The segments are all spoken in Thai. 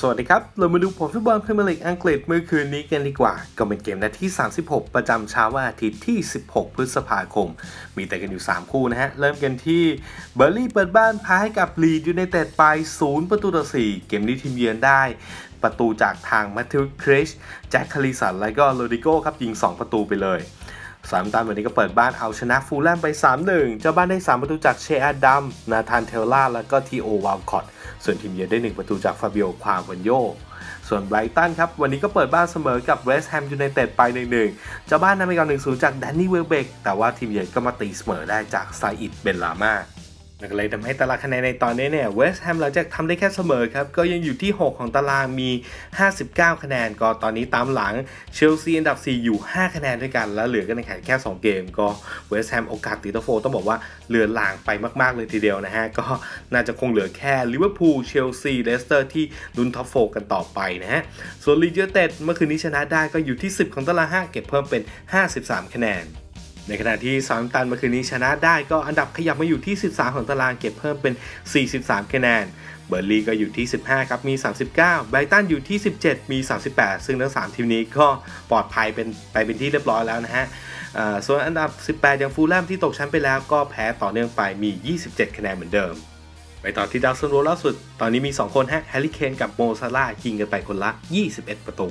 สวัสดีครับ เรามาดูผลฟุตบอลพรีเมียร์ลีกอังกฤษเมื่อคืนนี้กันดีกว่า ก็เป็นเกมนัดที่ 36 ประจำเช้าวันอาทิตย์ที่ 16 พฤษภาคม มีแต่กันอยู่ 3 คู่นะฮะ เริ่มกันที่เบอร์ลี่เปิดบ้านแพ้ให้กับลีดยูไนเต็ดไป 0 ประตูต่อ 4 เกมนี้ทีมเยือนได้ประตูจากทางแมัตเทลคริชแจ็คคาริสันและก็โรดิโก้ครับยิง 2 ประตูไปเลย สามตามวันนี้ก็เปิดบ้านเอาชนะฟูลแลมไป 3-1 เจ้าบ้านได้ 3 ประตูจากเชอาดัม นาธานเทลล่า แล้วก็ทีโอวาลคอตส่วนทีมเยือนได้ 1 ประตูจากฟาบิโอควาวันโยส่วนไบรตันครับ วันนี้ก็เปิดบ้านเสมอกับเวสต์แฮมยูไนเต็ดไป 1-1 เจ้าบ้านนำไปก่อน1-0 จากแดนนี่เวลเบกแต่ว่าทีมเยือนก็มาตีเสมอได้จากไซอิดเบนลาม่านั่น ก็เลยทำให้ตารางคะแนนในตอนนี้เนี่ยเวสต์แฮมหลังจากทำได้แค่เสมอครับ ก็ยังอยู่ที่ 6 ของตารางมี 59 คะแนน ก็ตอนนี้ตามหลังเชลซีอันดับ 4 อยู่ 5 คะแนนด้วยกัน แล้วเหลือกันในแข่งแค่ 2 เกม ก็เวสต์แฮมโอกาสติดโฟต้องบอกว่าเหลือนลางไปมากๆเลยทีเดียวนะฮะ ก็น่าจะคงเหลือแค่ลิเวอร์พูลเชลซีเลสเตอร์ที่ลุ้นท็อปโฟกันต่อไปนะฮะส่วนลีดยูไนเต็ดเมื่อคืนนี้ชนะได้ก็อยู่ที่ 10 ของตาราง5เก็บเพิ่มเป็น 53 คะแนน ในขณะที่ซาร์ตันเมื่อคืนนี้ชนะได้ก็อันดับขยับมาอยู่ที่ 13 ของตารางเก็บเพิ่มเป็น 43 คะแนน เบอร์ลีก็อยู่ที่ 15 ครับมี 39 ไบรตันอยู่ที่ 17 มี 38 ซึ่งทั้ง 3 ทีมนี้ก็ปลอดภัยเป็นไปเป็นที่เรียบร้อยแล้วนะฮะส่วนอันดับ 18 อย่างฟูลแลมที่ตกชั้นไปแล้วก็แพ้ต่อเนื่องไปมี 27 คะแนนเหมือนเดิม ไปต่อที่ดาวซันโวล่าสุด ตอนนี้มี 2 คนฮะแฮร์รี่เคนกับโมซาร่ายิงกันไปคนละ 21 ประตู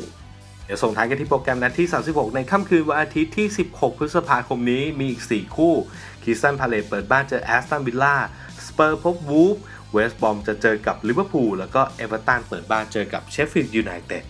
ดี๋ยวส่งท้ายกันที่โปรแกรมนัดที่ 36 ในค่ำคืนวันอาทิตย์ที่ 16 พฤษภาคมนี้มีอีก 4 คู่คิสตันพาเลตเปิดบ้านเจอแอสตันวิลล่าสเปอร์พบวูฟเวสต์บอมจะเจอกับลิเวอร์พูลแล้วก็เอเวอร์ตันเปิดบ้านเจอกับเชฟฟิลด์ยูไนเต็ด